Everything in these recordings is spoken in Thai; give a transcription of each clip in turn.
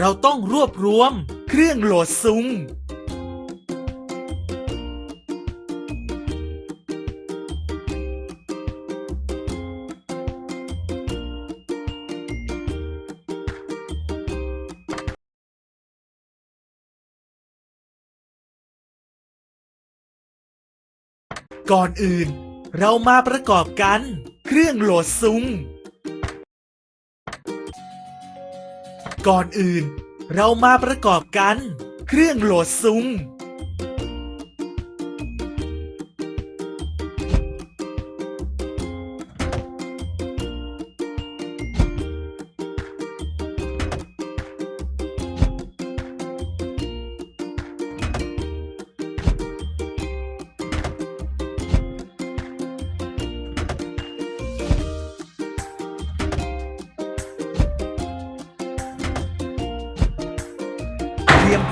เราต้องรวบรวม เครื่องโหลดซุงก่อนอื่น เรามาประกอบกัน เครื่องโหลดซุง ก่อนอื่น เรามาประกอบกัน เครื่องโหลดซุงเตรียม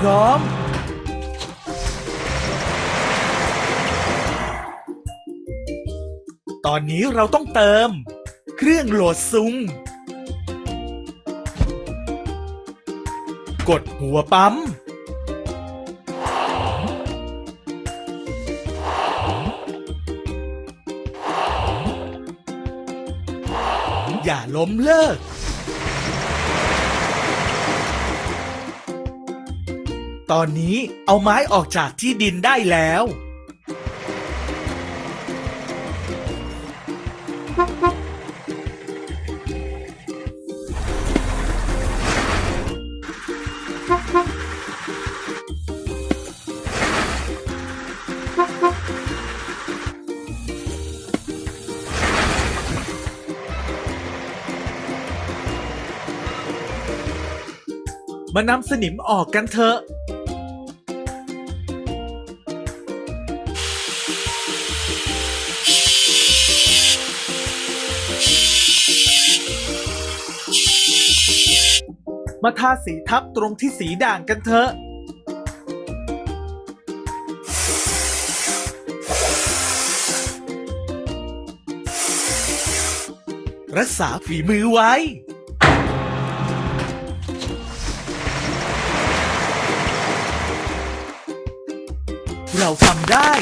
ร้อม ตอนนี้เราต้องเติม เครื่องโหลดซุง กดหัวปั๊ม อย่าล้มเลิก ตอนนี้เอาไม้ออกจากที่ดินได้แล้ว มานำสนิมออกกันเถอะ มาทาสีทับตรงที่สีด่างกันเถอะ รักษาฝีมือไว้ เราทำได้